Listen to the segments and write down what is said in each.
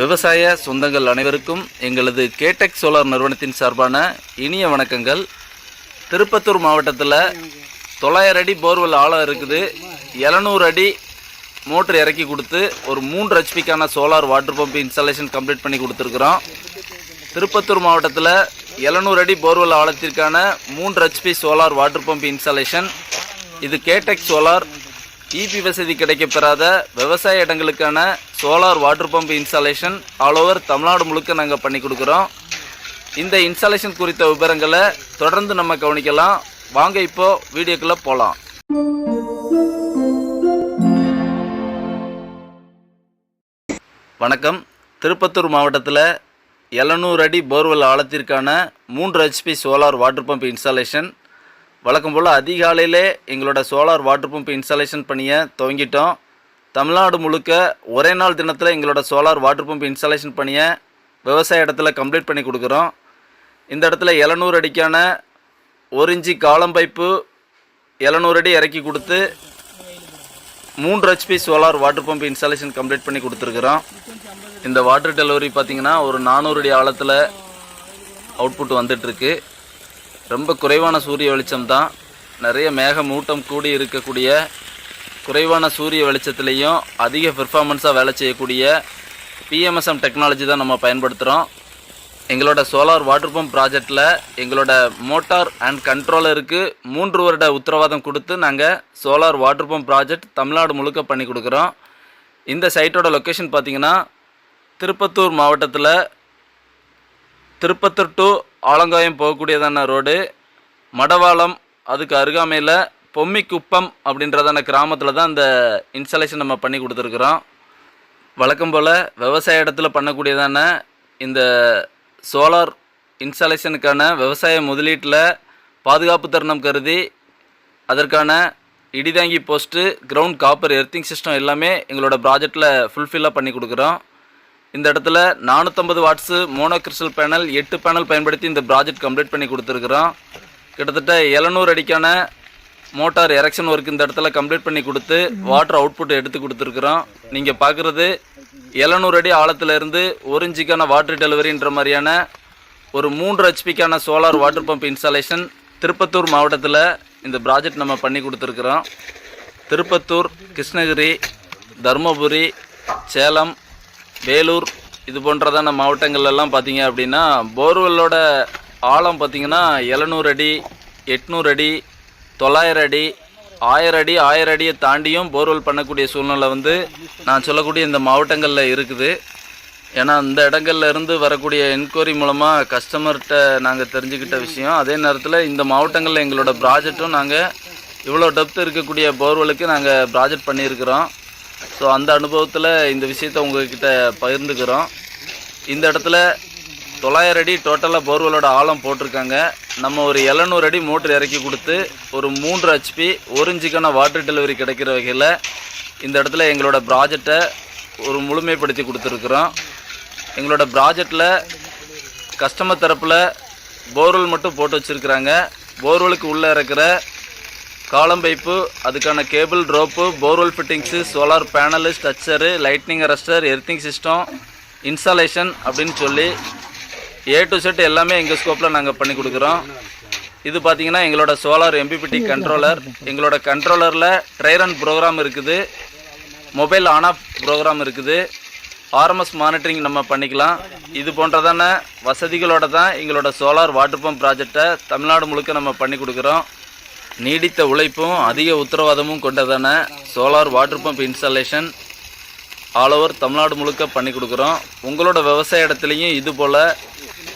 விவசாய சொந்தங்கள் அனைவருக்கும் எங்களது கேடெக் சோலார் நிறுவனத்தின் சார்பான இனிய வணக்கங்கள். திருப்பத்தூர் மாவட்டத்தில் தொள்ளாயிரம் அடி போர்வெல் ஆழம் இருக்குது. எழுநூறு அடி மோட்ரு இறக்கி கொடுத்து ஒரு மூன்று ஹெச்பிக்கான solar water pump installation complete பண்ணி கொடுத்துருக்குறோம். திருப்பத்தூர் மாவட்டத்தில் எழுநூறு அடி போர்வெல் ஆழத்திற்கான மூன்று HP solar water pump installation. இது கேடெக் சோலார் இபி வசதி கிடைக்கப்பெறாத விவசாய இடங்களுக்கான solar water pump installation all over Tamil Nadu முழுக்க நாங்கள் பண்ணி கொடுக்குறோம். இந்த இன்ஸ்டாலேஷன் குறித்த விவரங்களை தொடர்ந்து நம்ம கவனிக்கலாம். வாங்க இப்போ வீடியோக்குள்ளே போகலாம் வணக்கம். திருப்பத்தூர் மாவட்டத்தில் எழுநூறு அடி போர்வெல் ஆழத்திற்கான மூன்று HP solar water pump installation. வழக்கம் போல் அதிகாலையிலே எங்களோட சோலார் வாட்டர் பம்ப் இன்ஸ்டாலேஷன் பணியை துவங்கிட்டோம். தமிழ்நாடு முழுக்க ஒரே நாள் தினத்தில் எங்களோட சோலார் வாட்டர் பம்ப் இன்ஸ்டாலேஷன் பணியை விவசாய இடத்துல கம்ப்ளீட் பண்ணி கொடுக்குறோம். இந்த இடத்துல எழுநூறு அடிக்கான ஒரு இன்ச்சு காலம் பைப்பு எழுநூறு அடி இறக்கி கொடுத்து மூன்று HP solar water pump installation complete பண்ணி கொடுத்துருக்குறோம். இந்த வாட்டர் டெலிவரி பார்த்திங்கன்னா ஒரு நானூறு அடி ஆழத்தில் அவுட்புட் வந்துட்டுருக்கு. ரொம்ப குறைவான சூரிய வெளிச்சம் தான். நிறைய மேகமூட்டம் கூடி இருக்கக்கூடிய குறைவான சூரிய வெளிச்சத்துலேயும் அதிக பெர்ஃபார்மன்ஸாக வேலை செய்யக்கூடிய பிஎம்எஸ்எம் டெக்னாலஜி தான் நம்ம பயன்படுத்துகிறோம் எங்களோட சோலார் வாட்டர் பம்ப் ப்ராஜெக்டில் எங்களோட மோட்டார் அண்ட் கண்ட்ரோலருக்கு மூன்று வருட உத்தரவாதம் கொடுத்து நாங்கள் solar water pump project Tamil Nadu முழுக்க பண்ணி கொடுக்குறோம். இந்த சைட்டோட லொக்கேஷன் பார்த்தீங்கன்னா திருப்பத்தூர் மாவட்டத்தில் திருப்பத்தூர் டு ஆலங்காயம் போகக்கூடியதான ரோடு மடவாளம் அதுக்கு அருகாமையில் பொம்மிக்குப்பம் அப்படின்றதான கிராமத்தில் தான் அந்த இன்ஸ்டாலேஷன் நம்ம பண்ணி கொடுத்துருக்குறோம். வழக்கம் போல் விவசாய இடத்துல பண்ணக்கூடியதான இந்த சோலார் இன்ஸ்டாலேஷனுக்கான விவசாய முதலீட்டில் பாதுகாப்பு தருணம் கருதி அதற்கான இடிதாங்கி post ground copper earthing system எல்லாமே எங்களோட ப்ராஜெக்டில் ஃபுல்ஃபில்லாக பண்ணி கொடுக்குறோம். இந்த இடத்துல நானூற்றம்பது வாட்ஸு மோனோ கிறிஸ்டல் பேனல் எட்டு பேனல் பயன்படுத்தி இந்த ப்ராஜெக்ட் கம்ப்ளீட் பண்ணி கொடுத்துருக்குறோம். கிட்டத்தட்ட எழுநூறு அடிக்கான மோட்டார் எரெக்ஷன் ஒர்க் இந்த இடத்துல கம்ப்ளீட் பண்ணி கொடுத்து வாட்டர் அவுட்புட் எடுத்து கொடுத்துருக்குறோம். நீங்கள் பார்க்குறது எழுநூறு அடி ஆழத்துலேருந்து ஒரு இன்ச்சுக்கான வாட்டர் டெலிவரின்ற மாதிரியான ஒரு மூன்று ஹெச்பிக்கான solar water pump installation Tirupattur மாவட்டத்தில் இந்த ப்ராஜெக்ட் நம்ம பண்ணி கொடுத்துருக்குறோம். திருப்பத்தூர் கிருஷ்ணகிரி தருமபுரி சேலம் வேலூர் இது போன்றதான மாவட்டங்கள்லாம் பார்த்தீங்க அப்படின்னா போர்வெல்லோட ஆழம் பார்த்தீங்கன்னா எழுநூறு அடி எட்நூறு அடி தொள்ளாயிரம் அடி ஆயிரம் அடி ஆயிரம் அடியை தாண்டியும் போர்வெல் பண்ணக்கூடிய சூழ்நிலை வந்து நான் சொல்லக்கூடிய இந்த மாவட்டங்களில் இருக்குது. ஏன்னா இந்த இடங்கள்ல இருந்து வரக்கூடிய என்கொயரி மூலமாக கஸ்டமர்கிட்ட நாங்கள் தெரிஞ்சுக்கிட்ட விஷயம். அதே நேரத்தில் இந்த மாவட்டங்களில் எங்களோட ப்ராஜெக்ட்டும் நாங்கள் இவ்வளோ டெப்த் இருக்கக்கூடிய போர்வெலுக்கு நாங்கள் ப்ராஜெக்ட் பண்ணியிருக்கிறோம். ஸோ அந்த அனுபவத்தில் இந்த விஷயத்த உங்ககிட்ட பகிர்ந்துக்கிறோம். இந்த இடத்துல தொள்ளாயிரம் அடி டோட்டலாக போர்வெலோட ஆழம் போட்டிருக்காங்க. நம்ம ஒரு எழுநூறு அடி மோட்டர் இறக்கி கொடுத்து ஒரு மூன்று ஹெச்பி ஒரு இன்ச்சுக்கான வாட்டர் டெலிவரி கிடைக்கிற வகையில் இந்த இடத்துல எங்களோட ப்ராஜெக்டை ஒரு முழுமைப்படுத்தி கொடுத்துருக்குறோம். எங்களோட ப்ராஜெக்டில் கஸ்டமர் தரப்பில் போர்வெல் மட்டும் போட்டு வச்சுருக்குறாங்க. போர்வெலுக்கு உள்ளே இருக்கிற காலம் பைப்பு அதுக்கான cable rope borewell fittings solar panel structure lightning arrester earthing system installation அப்படின்னு சொல்லி ஏ டு செட் எல்லாமே எங்கள் ஸ்கோப்பில் நாங்கள் பண்ணி கொடுக்குறோம். இது பார்த்தீங்கன்னா எங்களோட சோலார் எம்பிபிடி கண்ட்ரோலர் எங்களோட கண்ட்ரோலரில் ட்ரைரன் ப்ரோக்ராம் இருக்குது. மொபைல் ஆன் ஆஃப் ப்ரோக்ராம் இருக்குது. ஆர்எம்எஸ் மானிட்டரிங் நம்ம பண்ணிக்கலாம். இது போன்றதான வசதிகளோட தான் எங்களோட சோலார் வாட்டர் பம்ப் ப்ராஜெக்டை தமிழ்நாடு முழுக்க நம்ம பண்ணி கொடுக்குறோம். நீடித்த உழைப்பும் அதிக உத்தரவாதமும் கொண்டதான solar water pump installation all over Tamil Nadu முழுக்க பண்ணி கொடுக்குறோம். உங்களோட விவசாய இடத்துலையும் இது போல்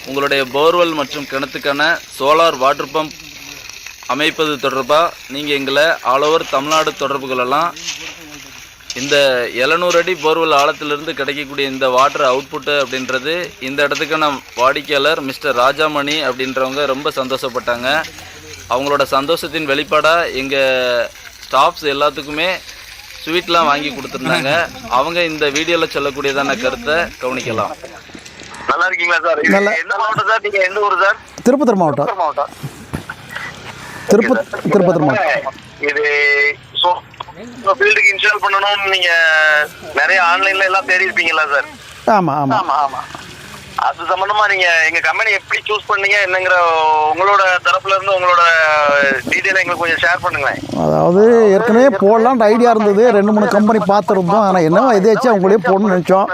உங்களுடைய போர்வெல் மற்றும் கிணத்துக்கான சோலார் வாட்டர் பம்ப் அமைப்பது தொடர்பாக நீங்கள் எங்களை ஆல் ஓவர் தமிழ்நாடு தொடர்பு கொள்ளலாம் இந்த எழுநூறு அடி போர்வெல் ஆழத்திலிருந்து கிடைக்கக்கூடிய இந்த வாட்டர் அவுட்புட்டு அப்படின்றது இந்த இடத்துக்கான வாடிக்கையாளர் மிஸ்டர் ராஜாமணி அப்படின்றவங்க ரொம்ப சந்தோஷப்பட்டாங்க. அவங்களோட சந்தோஷத்தின் வெளிப்பாடாக எங்கள் ஸ்டாஃப்ஸ் எல்லாத்துக்குமே ஸ்வீட்லாம் வாங்கி கொடுத்துருந்தாங்க. அவங்க இந்த வீடியோவில் சொல்லக்கூடியதான கருத்தை கவனிக்கலாம். நல்லா இருக்கீங்களா சார்? நல்லா- எந்த மாவட்டம் சார்? நீங்க எந்த ஊர் சார்? திருப்பத்தூர் மாவட்டம். மாவட்டம். திருப்ப திருப்பத்தூர் மாவட்டம். இது ஃபீல்டுக்கு இன்ஸ்டால் பண்ணணும்னு நீங்க நிறைய ஆன்லைன்ல எல்லாம் தேடி இருப்பீங்களா சார்? ஆமாம் ஆமாம் ஆமா ஆமா. அது சம்பந்தமா நீங்க எங்க கம்பெனி எப்படி சூஸ் பண்ணீங்க என்னங்கிற உங்களோட தரப்புல இருந்து உங்களோட டீடைல் எங்களுக்கு கொஞ்சம் ஷேர் பண்ணுங்களேன். அதாவது ஏற்கனவே போடலான்ட்டு ஐடியா இருந்தது. ரெண்டு மூணு கம்பெனி பார்த்துருந்தோம். ஆனால் என்னவோ எதேச்சும் அவங்களே போடணும்னு நினச்சோம்.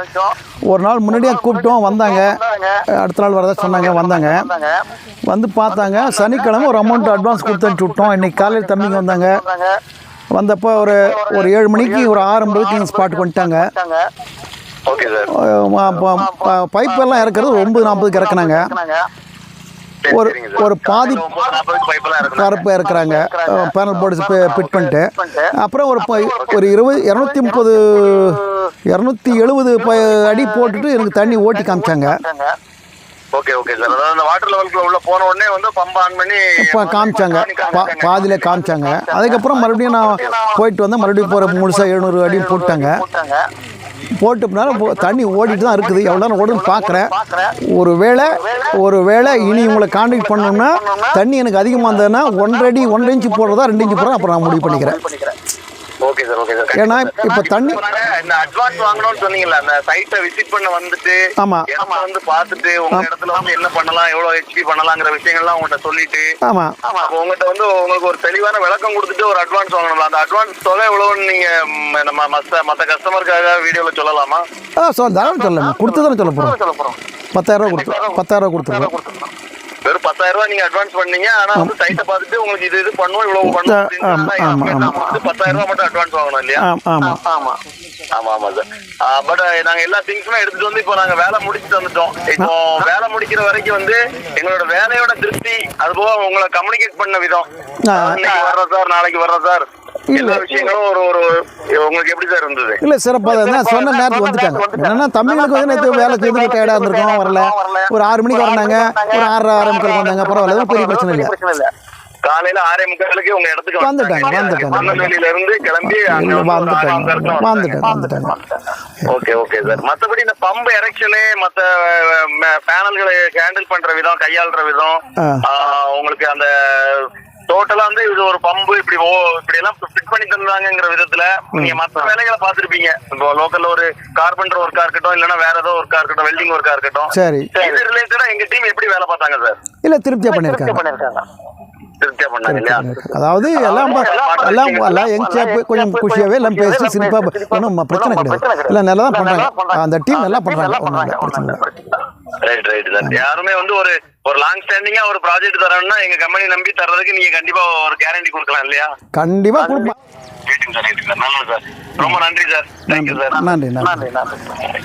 ஒரு நாள் முன்னாடியே கூப்பிட்டோம் வந்தாங்க. அடுத்த நாள் வரதா சொன்னாங்க வந்தாங்க. வந்து பார்த்தாங்க. சனிக்கிழமை ஒரு அமௌண்ட் அட்வான்ஸ் கொடுத்து அனுப்பிச்சு விட்டோம். இன்னைக்கு காலையில் தம்பிங்க வந்தாங்க. வந்தப்போ ஒரு ஒரு ஏழு மணிக்கு ஒரு ஆறு ஐம்பதுக்கு எங்கள் ஸ்பாட்டுக்கு வந்துட்டாங்க ஓகே சார் பைப் எல்லாம் இறக்குறது ஒன்பது நாற்பதுக்கு இறக்குனாங்க. ஒரு ஒரு பாதி பைப்பெல்லாம் பரப்பு இறக்குறாங்க. பேனல் போர்டு ஃபிட் பண்ணிட்டு. அப்புறம் ஒரு ஒரு இருபது இரநூத்தி முப்பது இரநூத்தி எழுபது அடி போட்டுட்டு எனக்கு தண்ணி ஓட்டி காமிச்சாங்க. ஓகே ஓகே சார் அதாவது அந்த வாட்டர் லெவலுக்குள்ள உள்ள போன உடனே வந்து பம்ப் ஆன் பண்ணி இப்போ காமிச்சாங்க. பாதியில காமிச்சாங்க. அதுக்கப்புறம் மறுபடியும் நான் போயிட்டு வந்தேன் மறுபடியும் போகிற முழுசாக எழுநூறு அடி போட்டாங்க. போட்டு தண்ணி ஓடிட்டு தான் இருக்குது. எவ்வளோ நேரம் ஓடுன்னு பார்க்குறேன். ஒரு வேளை ஒரு வேளை இனி உங்களை காண்டாக்ட் பண்ணோம்னா தண்ணி எனக்கு அதிகமாக இருந்ததுன்னா ஒன்றரை அடி ஒன்றரை இன்ச்சு போடுறதா ரெண்டு இன்ச்சு போடுறதா அப்புறம் நான் முடிவு பண்ணிக்கிறேன். ஓகே சார் ஓகே சார் ஏன்னா இப்போ தண்ணி இந்த அட்வான்ஸ் வாங்கணும்னு சொன்னீங்கல்ல அந்த சைட்டை விசிட் பண்ண வந்துட்டு ஆமாம் இடமா வந்து பார்த்துட்டு உங்க இடத்துல வந்து என்ன பண்ணலாம் எவ்வளவு ஹெச்பி பண்ணலாங்கிற விஷயங்கள்லாம் உங்கள்கிட்ட சொல்லிட்டு ஆமா. அப்போ உங்கள்கிட்ட வந்து உங்களுக்கு ஒரு தெளிவான விளக்கம் கொடுத்துட்டு ஒரு அட்வான்ஸ் வாங்கணும் அந்த அட்வான்ஸ் தொகை எவ்வளவுன்னு நீங்க நம்ம மத்த மத்த கஸ்டமருக்காக வீடியோல சொல்லலாமா? ஆ சொல் தாராளம் சொல்லலாம். கொடுத்து தானே சொல்ல போகிறோம் சொல்ல போறோம். பத்தாயிரரூவா கொடுத்து பத்தாயிரரூவா கொடுத்துருவோம் வெறும் பத்தாயிரம் ரூபாய் நீங்க அட்வான்ஸ் பண்ணீங்க ஆனா வந்து சைட்டை பார்த்துட்டு உங்களுக்கு இது இது பண்ணுவோம் இவ்வளவு பண்ணுவோம் பத்தாயிரம் ரூபாய் மட்டும் அட்வான்ஸ் வாங்கணும் இல்லையா? ஆமா ஆமா. ஆமா. சார் பட் நாங்க எல்லா திங்ஸுமே எடுத்துட்டு வந்து இப்போ நாங்க வேலை முடிச்சுட்டு வந்துட்டோம். இப்போ வேலை முடிக்கிற வரைக்கும் வந்து எங்களோட வேலையோட திருப்தி அது போக உங்களை கம்யூனிகேட் பண்ண விதம். இன்னைக்கு வர்றோம் சார் நாளைக்கு வர்றோம் சார் எல்லா விஷயங்களும் ஒரு ஒரு உங்களுக்கு எப்படி சார் இருந்தது? இல்லை சிறப்பாக தான் சொன்ன நேரத்துக்கு வந்துட்டாங்க என்னன்னா தமிழுக்கு வந்து நேற்று வேலை செய்து இருந்திருக்கோம் வரல. ஒரு ஆறு மணிக்கு வந்தாங்க. ஒரு ஆறு ஆறு முக்கால் வந்தாங்க. பரவாயில்ல பெரிய பிரச்சனை இல்லை. காலையில ஆறே முக்காலுக்கு உங்க இடத்துக்கு வந்துட்டாங்க, வந்துட்டாங்க. இருந்து கிளம்பி வந்துட்டாங்க. வந்துட்டாங்க. Okay okay sir. மத்தபடி இந்த பம்பு எரெக்ஷனு மத்த பேனல்களை ஹேண்டில் பண்ற விதம் கையாளுற விதம் உங்களுக்கு அந்த டோட்டலா வந்து இது ஒரு பம்பு இப்படி ஓ இப்படி எல்லாம் ஃபிட் பண்ணி தந்தாங்கங்கிற விதத்துல நீங்க மத்த வேலைகளை பார்த்திருப்பீங்க. இப்போ லோக்கல்ல ஒரு கார்பெண்டர் ஒர்க்கா இருக்கட்டும் இல்லைன்னா வேற ஏதோ ஒர்க்கா இருக்கட்டும் வெல்டிங் ஒர்க்கா இருக்கட்டும். சரி. இது ரிலேட்டடா எங்க டீம் எப்படி வேலை பார்த்தாங்க சார் இல்லை பண்ணிருக்காங்க. திருப்தியா பண்ணாங்க இல்லையா? அதாவது எல்லாம் எல்லாம் எல்லாம் யங் சேப்பு கொஞ்சம் குஷியாகவே எல்லாம் பேசி சிரிப்பாக ஒன்றும் பிரச்சனை கிடையாது. இல்லை நல்லா தான் பண்ணுறாங்க அந்த டீம் நல்லா பண்ணுறாங்க ஒன்றும் பிரச்சனை இல்லை. ரைட் ரைட் சார் யாருமே வந்து ஒரு ஒரு லாங் ஸ்டாண்டிங்கா ஒரு ப்ராஜெக்ட் தரணும்னா எங்க கம்பெனி நம்பி தர்றதுக்கு நீங்க கண்டிப்பா ஒரு கேரண்டி கொடுக்கலாம் இல்லையா? கண்டிப்பாக கொடுப்பேன் ரைட்டுங்க சார் நல்லது சார் ரொம்ப நன்றி சார் தேங்க்யூ சார் நன்றி. நன்றி நன்றி.